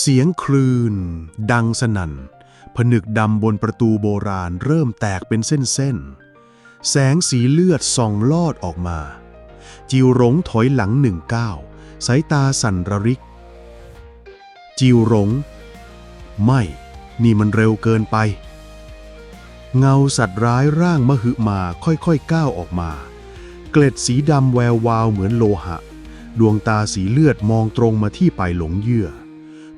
เสียงคลื่น ดังสนั่น ผนึกดำบนประตูโบราณเริ่มแตกเป็นเส้นๆ แสงสีเลือดส่องลอดออกมา จิวหลงถอยหลังหนึ่งก้าวสายตาสั่นระริก จิวหลง ไม่ นี่มันเร็วเกินไป เงาสัตว์ร้ายร่างมหึมาค่อยๆก้าวออกมา เกล็ดสีดำแวววาวเหมือนโลหะ ดวงตาสีเลือดมองตรงมาที่ไปหลงเยื่อ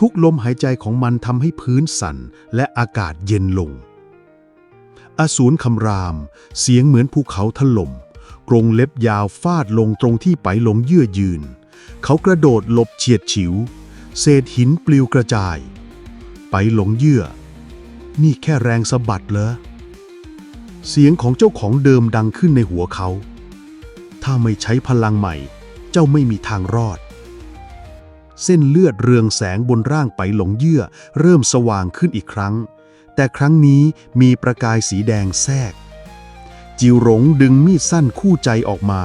ทุกลมหายใจของมันทำให้พื้นสั่นและอากาศเย็นลง อสูรคำราม เสียงเหมือนภูเขาถล่ม กรงเล็บยาวฟาดลงตรงที่ไปหลงเยื่อยืน เขากระโดดหลบเฉียดฉิว เศษหินปลิวกระจาย ไปหลงเยื่อ นี่แค่แรงสะบัดเหรอ เสียงของเจ้าของเดิมดังขึ้นในหัวเขา ถ้าไม่ใช้พลังใหม่ เจ้าไม่มีทางรอด เส้นเลือดเรืองแสงบนร่างไปหลงเยื่อ เริ่มสว่างขึ้นอีกครั้ง แต่ครั้งนี้มีประกายสีแดงแทรก จิวหลงดึงมีดสั้นคู่ใจออกมา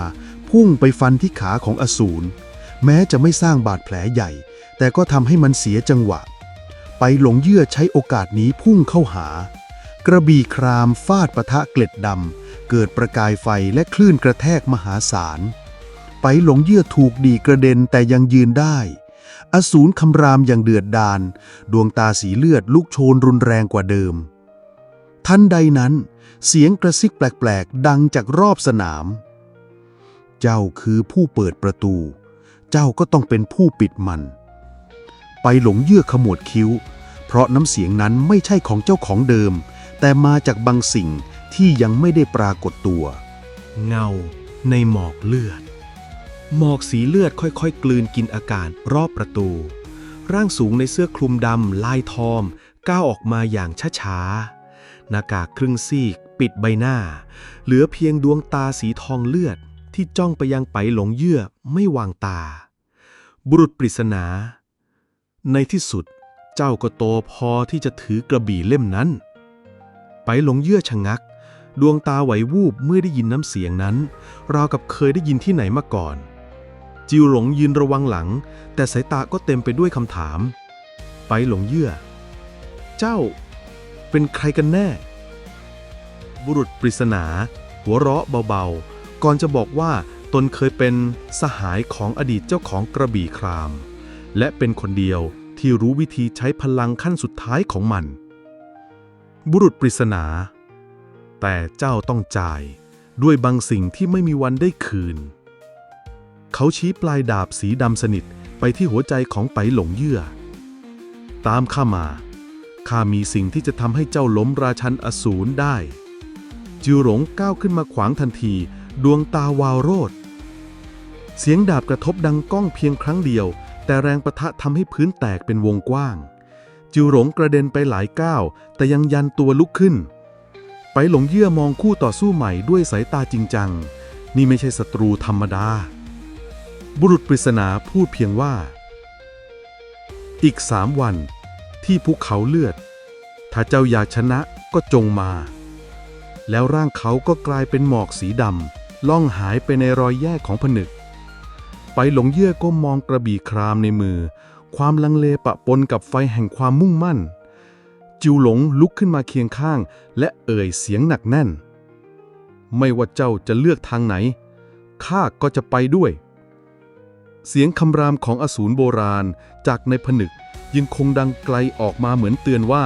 พุ่งไปฟันที่ขาของอสูร แม้จะไม่สร้างบาดแผลใหญ่ แต่ก็ทำให้มันเสียจังหวะ ไปหลงเยื่อใช้โอกาสนี้พุ่งเข้าหา กระบี่ครามฟาดปะทะเกล็ดดำเกิดประกายไฟและคลื่นกระแทกมหาศาลไปหลงเยื่อถูกดีกระเด็นแต่ยังยืนได้ อสูรคำรามอย่างเดือดดาล ดวงตาสีเลือดลุกโชนรุนแรงกว่าเดิม ทันใดนั้น เสียงกระซิกแปลกๆ ดังจากรอบสนาม เจ้าคือผู้เปิดประตู เจ้าก็ต้องเป็นผู้ปิดมัน ไปหลงเยื่อขมวดคิ้ว เพราะน้ำเสียงนั้นไม่ใช่ของเจ้าของเดิม แต่มาจากบางสิ่งที่ยังไม่ได้ปรากฏตัว เงาในหมอกเลือด หมอกสีเลือดค่อยๆ กลืนกินอากาศรอบประตู ร่างสูงในเสื้อคลุมดำลายทอม ก้าวออกมาอย่างช้าๆหน้ากากครึ่งซีก ปิดใบหน้า เหลือเพียงดวงตาสีทองเลือดที่จ้องไปยังไปหลงเยื่อไม่วางตา บุรุษปริศนา ในที่สุดเจ้าก็โตพอที่จะถือกระบี่เล่มนั้น ไปหลงเยื่อชะงัก ดวงตาไหววูบเมื่อได้ยินน้ำเสียงนั้น ราวกับเคยได้ยินที่ไหนมาก่อน จิวหลงยืนระวังหลัง แต่สายตาก็เต็มไปด้วยคำถาม ไปหลงเยื่อ เจ้า เป็นใครกันแน่ บุรุษปริศนา หัวเราะเบาๆ ก่อนจะบอกว่าตนเคยเป็นสหายของอดีตเจ้าของกระบี่คราม และเป็นคนเดียวที่รู้วิธีใช้พลังขั้นสุดท้ายของมัน บุรุษปริศนา แต่เจ้าต้องจ่ายด้วยบางสิ่งที่ไม่มีวันได้คืน เขาชี้ปลายดาบสีดำสนิทไปที่หัวใจของไปหลงเยื่อ ตามข้ามา ข้ามีสิ่งที่จะทำให้เจ้าล้มราชันอสูรได้ จิวหลงก้าวขึ้นมาขวางทันที ดวงตาวาวโรด เสียงดาบกระทบดังก้องเพียงครั้งเดียว แต่แรงประทะทำให้พื้นแตกเป็นวงกว้าง จิวหลงกระเด็นไปหลายก้าว แต่ยังยันตัวลุกขึ้น ไปหลงเยื่อมองคู่ต่อสู้ใหม่ด้วยสายตาจริงจัง นี่ไม่ใช่ศัตรูธรรมดา บุรุษปริศนาพูดเพียงว่า อีกสามวันที่ภูเขาเลือด ถ้าเจ้าอยากชนะก็จงมา แล้วร่างเขาก็กลายเป็นหมอกสีดำล่องหายไปในรอยแยกของผนึก ไปหลงเยื่อก้มมองกระบี่ครามในมือ ความลังเลปะปนกับไฟแห่งความมุ่งมั่น จิวหลงลุกขึ้นมาเคียงข้าง และเอ่ยเสียงหนักแน่น ไม่ว่าเจ้าจะเลือกทางไหนข้าก็จะไปด้วย เสียงคำรามของอสูรโบราณจากในผนึกยังคงดังไกลออกมาเหมือนเตือนว่า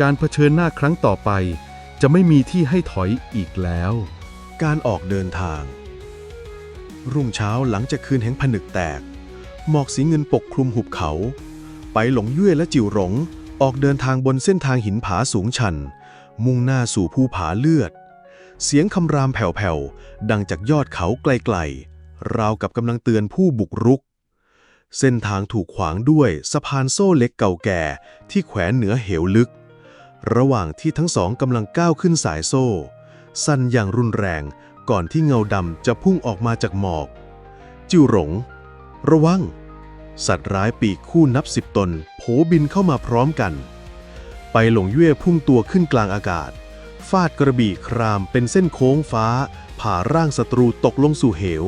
การเผชิญหน้าครั้งต่อไป จะไม่มีที่ให้ถอยอีกแล้ว การออกเดินทาง รุ่งเช้าหลังจากคืนแห่งผนึกแตก หมอกสีเงินปกคลุมหุบเขา ไปหลงเย่และจิ๋วหลงออกเดินทางบนเส้นทางหินผาสูงชัน มุ่งหน้าสู่ภูผาเลือด เสียงคำรามแผ่วๆดังจากยอดเขาไกลๆ ราวกับกำลังเตือนผู้บุกรุก เส้นทางถูกขวางด้วยสะพานโซ่เล็กเก่าแก่ที่แขวนเหนือเหวลึก ระหว่างที่ทั้งสองกำลังก้าวขึ้นสายโซ่ สั่นอย่างรุนแรงก่อนที่เงาดำจะพุ่งออกมาจากหมอก จิวหลง ระวัง สัตว์ร้ายปีกคู่นับสิบตนโผบินเข้ามาพร้อมกัน ไปหลงเย่พุ่งตัวขึ้นกลางอากาศ ฟาดกระบี่ครามเป็นเส้นโค้งฟ้า ผ่าร่างศัตรูตกลงสู่เหว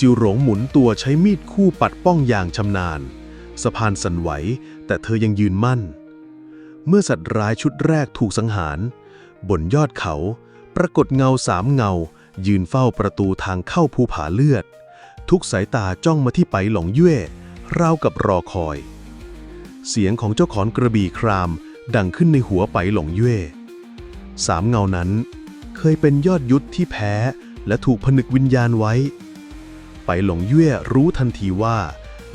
จิวหลงหมุนตัวใช้มีดคู่ปัดป้องอย่างชำนาญ สะพานสั่นไหว แต่เธอยังยืนมั่น เมื่อสัตว์ร้ายชุดแรกถูกสังหาร บนยอดเขา ปรากฏเงาสามเงา ยืนเฝ้าประตูทางเข้าภูผาเลือด ทุกสายตาจ้องมาที่ไปหลงเย่ราวกับรอคอย เสียงของเจ้าขอนกระบี่ครามดังขึ้นในหัวไปหลงเย่สามเงานั้น เคยเป็นยอดยุทธที่แพ้และถูกผนึกวิญญาณไว้ ไปหลงเย่รู้ทันทีว่า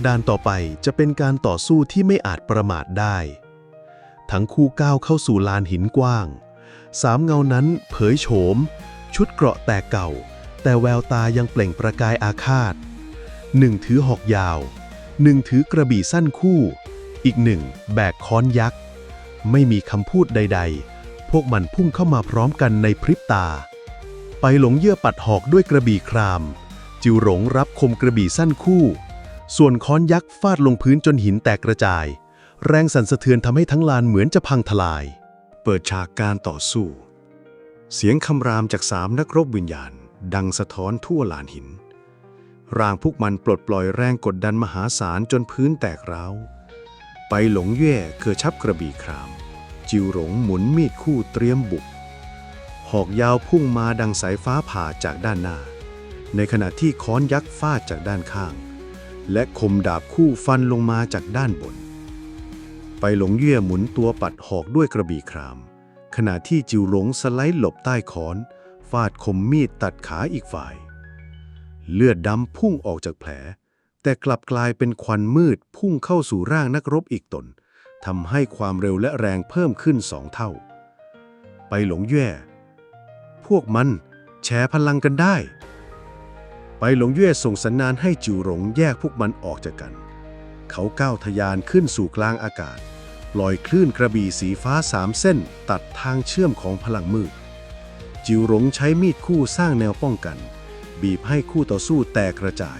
ด้านต่อไปจะเป็นการต่อสู้ที่ไม่อาจประมาทได้ ทั้งคู่ก้าวเข้าสู่ลานหินกว้าง สามเงานั้นเผยโฉม ชุดเกราะแต่เก่า แต่แววตายังเปล่งประกายอาฆาตหนึ่งถือหอกยาว หนึ่งถือกระบี่สั้นคู่ อีกหนึ่งแบกค้อนยักษ์ ไม่มีคำพูดใด ๆ พวกมันพุ่งเข้ามาพร้อมกันในพริบตา ไปหลงเยื่อปัดหอกด้วยกระบี่คราม จิวหลงรับคมกระบี่สั้นคู่ ส่วนค้อนยักษ์ฟาดลงพื้นจนหินแตกกระจาย แรงสั่นสะเทือนทำให้ทั้งลานเหมือนจะพังทลาย เปิดฉากการต่อสู้ เสียงคำรามจากสามนักรบวิญญาณ ดังสะท้อนทั่วลานหิน ร่างพวกมันปลดปล่อยแรงกดดันมหาศาลจนพื้นแตกร้าวไปหลงเย่เคือชับกระบี่คราม จิวหลงหมุนมีดคู่เตรียมบุก หอกยาวพุ่งมาดังสายฟ้าผ่าจากด้านหน้า ในขณะที่ค้อนยักษ์ฟาดจากด้านข้าง และคมดาบคู่ฟันลงมาจากด้านบน ไปหลงเย่หมุนตัวปัดหอกด้วยกระบี่คราม ขณะที่จิวหลงสไลด์หลบใต้ค้อน ฟาดคมมีดตัดขาอีกฝ่าย เลือดดำพุ่งออกจากแผล แต่กลับกลายเป็นควันมืดพุ่งเข้าสู่ร่างนักรบอีกตนทำให้ความเร็วและแรงเพิ่มขึ้นสองเท่า ไปหลงแย่ พวกมันแชร์พลังกันได้ ไปหลงเย่ส่งสัญญาณให้จิวหลงแยกพวกมันออกจากกัน เขาก้าวทะยานขึ้นสู่กลางอากาศปล่อยคลื่นกระบี่สีฟ้าสามเส้น ตัดทางเชื่อมของพลังมืด จิวหลงใช้มีดคู่สร้างแนวป้องกัน บีบให้คู่ต่อสู้แตกกระจาย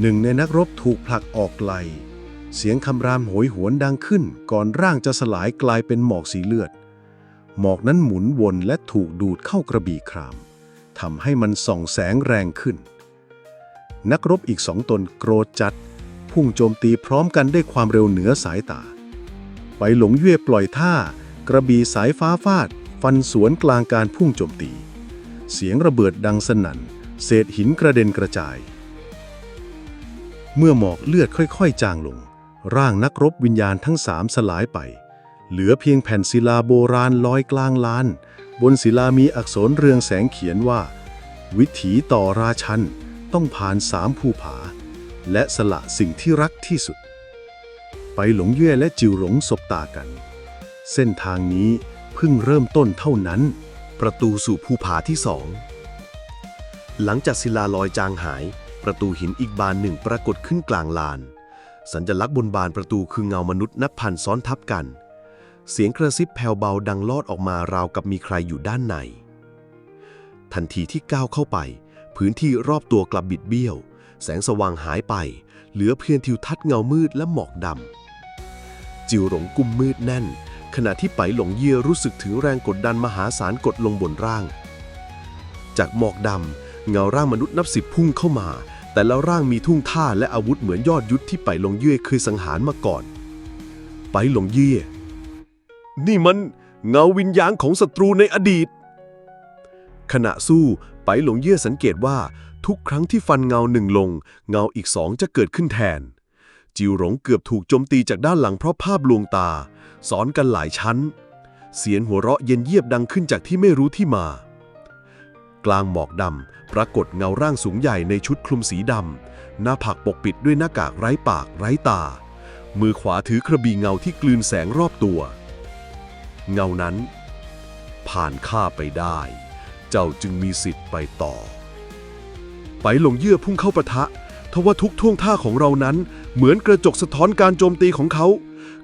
หนึ่งในนักรบถูกผลักออกไกล เสียงคำรามโหยหวนดังขึ้น ก่อนร่างจะสลายกลายเป็นหมอกสีเลือด หมอกนั้นหมุนวนและถูกดูดเข้ากระบี่คราม ทำให้มันส่องแสงแรงขึ้น นักรบอีกสองตนโกรธจัด พุ่งโจมตีพร้อมกันด้วยความเร็วเหนือสายตา ไปหลงเย่ปล่อยท่า กระบี่สายฟ้าฟาด ฟันสวนกลางการพุ่งโจมตี เสียงระเบิดดังสนั่น เศษหินกระเด็นกระจาย เมื่อหมอกเลือดค่อยๆ จางลง ร่างนักรบวิญญาณทั้งสามสลายไป เหลือเพียงแผ่นศิลาโบราณลอยกลางลาน บนศิลามีอักษรเรืองแสงเขียนว่า วิถีต่อราชันต้องผ่านสามภูผา และสละสิ่งที่รักที่สุด ไปหลงเย่และจิวหลงสบตากัน เส้นทางนี้เพิ่งเริ่มต้นเท่านั้น ประตูสู่ภูผาที่สองหลังจากศิลาลอยจางหาย ประตูหินอีกบานหนึ่งปรากฏขึ้นกลางลาน สัญลักษณ์บนบานประตูคือเงามนุษย์นับพันซ้อนทับกัน เสียงกระซิบแผ่วเบาดังลอดออกมาราวกับมีใครอยู่ด้านใน ทันทีที่ก้าวเข้าไป พื้นที่รอบตัวกลับบิดเบี้ยว แสงสว่างหายไป เหลือเพียงทิวทัศน์เงามืดและหมอกดำ จิวหลงกุมมืดแน่น ขณะที่ไปหลงเยี่ยรู้สึกถึงแรงกดดันมหาศาลกดลงบนร่าง จากหมอกดำเงาร่างมนุษย์นับสิบพุ่งเข้ามา แต่และร่างมีทุ่งท่าและอาวุธเหมือนยอดยุทธที่ไปหลงเย่เคยสังหารมาก่อน ไปหลงเย่ นี่มันเงาวิญญาณของศัตรูในอดีต ขณะสู้ไปหลงเย่สังเกตว่า ทุกครั้งที่ฟันเงาหนึ่งลง เงาอีกสองจะเกิดขึ้นแทน จิวหลงเกือบถูกโจมตีจากด้านหลังเพราะภาพลวงตาสอนกันหลายชั้น เสียงหัวเราะเย็นเยียบดังขึ้นจากที่ไม่รู้ที่มา กลางหมอกดำปรากฏเงาร่างสูงใหญ่ในชุดคลุมสีดำหน้าผากปกปิดด้วยหน้ากากไร้ปากไร้ตา มือขวาถือกระบี่เงาที่กลืนแสงรอบตัว เงานั้น ผ่านข้าไปได้ เจ้าจึงมีสิทธิ์ไปต่อ ไปหลงเยื่อพุ่งเข้าปะทะทว่าทุกท่วงท่าของเรานั้น เหมือนกระจกสะท้อนการโจมตีของเขา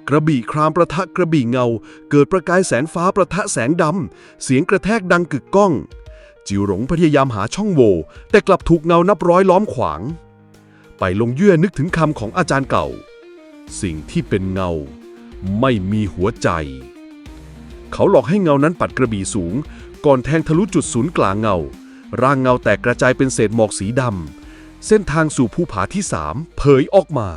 กระบี่ครามประทะกระบี่เงา เกิดประกายแสงฟ้าประทะแสงดำ เสียงกระแทกดังกึกก้อง จิวหลงพยายามหาช่องโหว่แต่กลับถูกเงานับร้อยล้อมขวาง ไปลงเยื่อนึกถึงคำของอาจารย์เก่า สิ่งที่เป็นเงา ไม่มีหัวใจ เขาหลอกให้เงานั้นปัดกระบี่สูง ก่อนแทงทะลุจุดศูนย์กลางเงา ร่างเงาแตกกระจายเป็นเศษหมอกสีดำเส้นทางสู่ภูผาที่สามเผยออกมา